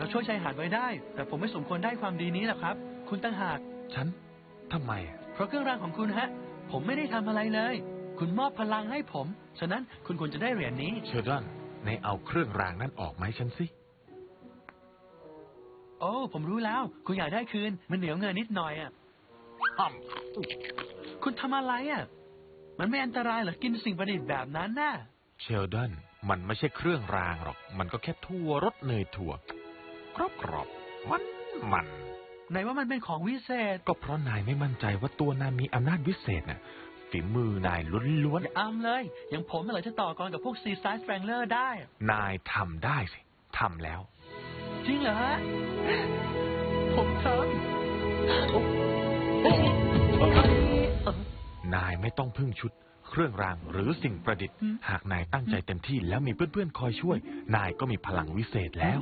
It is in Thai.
เราช่วยชายหาดไว้ได้ แต่ผมไม่สมควรได้ความดีนี้หรอกครับ คุณตั้งหาก ฉันทำไมอะเพราะเครื่องรางของคุณฮะ ผมไม่ได้ทำอะไรเลย คุณมอบพลังให้ผม ฉะนั้นคุณควรจะได้เหรียญนี้ เชอร์ดอนในเอาเครื่องรางนั้นออกไหมาให้ฉันสิ โอ้ ผมรู้แล้ว คุณอยากได้คืน มันเหนียวเงินนิดหน่อยอะอ้อมคุณทำอะไรอะ มันไม่อันตรายเหรอ กินสิ่งประดิษฐ์แบบนั้นน่ะ เชลดอนมันไม่ใช่เครื่องรางหรอก มันก็แค่ทั่วรสเนยถั่ว กรอบกรอบมันมันไหนว่ามันเป็นของวิเศษ ก็เพราะนายไม่มั่นใจว่าตัวนายมีอำนาจวิเศษน่ะฝีมือนายล้วนอย่าอ้ำเลย อย่างผมน่ะเหรอจะต่อกรกับพวกซีไซส์แฟรงเลอร์ได้อะๆนายทำได้สิทำแล้ว จริงเหรอฮะผมทำนายไม่ต้องพึ่งชุด เครื่องรางหรือสิ่งประดิษฐ์ อืม หากนายตั้งใจเต็มที่แล้วมีเพื่อนๆคอยช่วย นายก็มีพลังวิเศษแล้ว